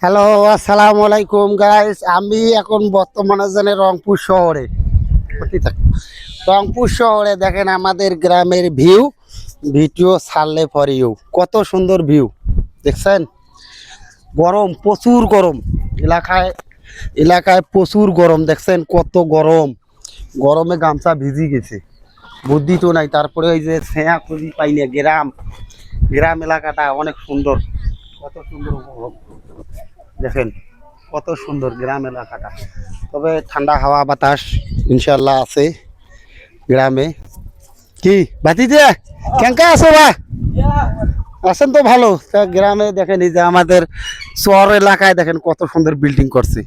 Hello আসসালামু আলাইকুম guys আমি এখন বর্তমানে জানি রংপুর শহরে। রংপুর শহরে দেখেন আমাদের গ্রামের ভিউ ভিডিও ছাড়লে ফর ইউ কত সুন্দর ভিউ দেখছেন? গরম, প্রচুর গরম। এলাকায় এলাকায় প্রচুর গরম। দেখছেন? কত গরম। গরমে গামছা ভিজি গেছে। বুদ্ধি তো নাই। তারপরে ওই যে ছেঁয়া খুঁজি পাই না গ্রাম। গ্রাম এলাকাটা অনেক সুন্দর। কত সুন্দর উপভোগ। দেখেন, কত সুন্দর গ্রাম এলাকাটা। তবে ঠান্ডা হাওয়া, বাতাস ইনশাল্লাহ আছে গ্রামে। কি বাতি বাতিজে কেঙ্কা আছো বা? আছেন তো ভালো। গ্রামে দেখেন এই যে আমাদের শহর এলাকায় দেখেন কত সুন্দর বিল্ডিং করছে।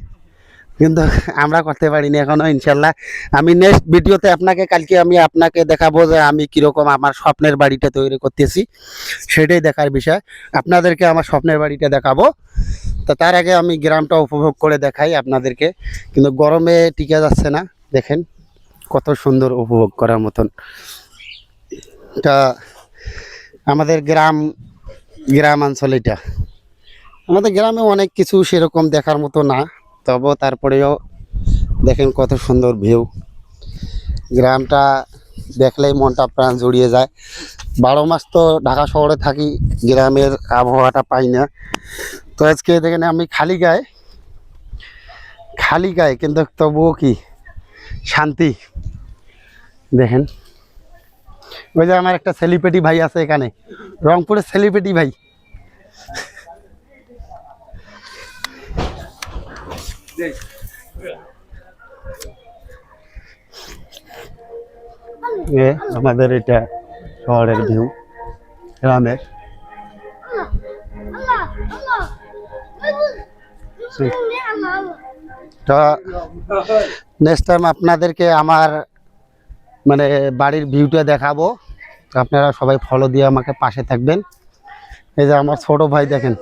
কিন্তু আমরা করতে পারিনি এখনও, ইনশাল্লাহ। আমি নেক্সট ভিডিওতে আপনাকে, কালকে আমি আপনাকে দেখাবো যে আমি কীরকম আমার স্বপ্নের বাড়িটা তৈরি করতেছি। সেটাই দেখার বিষয়। আপনাদেরকে আমার স্বপ্নের বাড়িটা দেখাবো। তো তার আগে আমি গ্রামটা উপভোগ করে দেখাই আপনাদেরকে। কিন্তু গরমে টিকে যাচ্ছে না, দেখেন কত সুন্দর উপভোগ করার মতন। তা আমাদের গ্রাম গ্রামাঞ্চল এটা। আমাদের গ্রামে অনেক কিছু সেরকম দেখার মতো না। তবু তারপরেও দেখেন কত সুন্দর ভিউ। গ্রামটা দেখলেই মনটা প্রাণ জুড়িয়ে যায়। বারো মাস তো ঢাকা শহরে থাকি, গ্রামের আবহাওয়াটা পাই না। তো আজকে দেখেন আমি খালি গায়ে খালি গায়ে, কিন্তু তবুও কি শান্তি। দেখেন, ওই যে আমার একটা সেলিব্রিটি ভাই আছে এখানে, রংপুরের সেলিব্রিটি ভাই। এ, আমাদের এটা শহরের ভিউ গ্রামের তো নেক্সট টাইম আপনাদেরকে আমার মানে বাড়ির ভিউটা দেখাবো। আপনারা সবাই ফলো দিয়ে আমাকে পাশে থাকবেন। এই যে আমার ছোট ভাই দেখেন।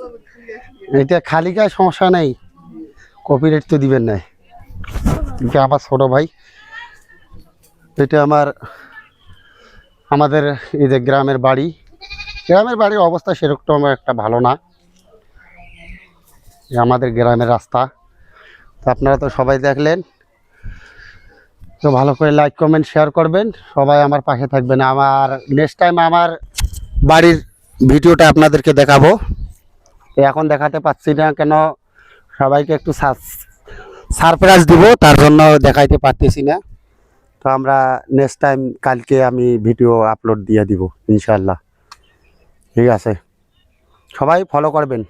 এটা খালি গায়ে সমস্যা নেই। কপিরাইট তো দিবেন না এটা আমার ছোট ভাই, এটা আমার, আমাদের এই যে গ্রামের বাড়ি, গ্রামের বাড়ির অবস্থা সেরকম একটা ভালো না। আমাদের গ্রামের রাস্তা। তো আপনারা তো সবাই দেখলেন। তো ভালো করে লাইক কমেন্ট শেয়ার করবেন। সবাই আমার পাশে থাকবেন। আমার নেক্সট টাইম আমার বাড়ির ভিডিওটা আপনাদেরকে দেখাবো। এখন দেখাতে পাচ্ছি না কেন সবাইকে একটু সারপ্রাইজ দিব, তার জন্য দেখাইতে পারতেছি না। তো আমরা নেক্সট টাইম কালকে আমি ভিডিও আপলোড দিয়ে দিব ইনশাল্লাহ ঠিক আছে? সবাই ফলো করবেন।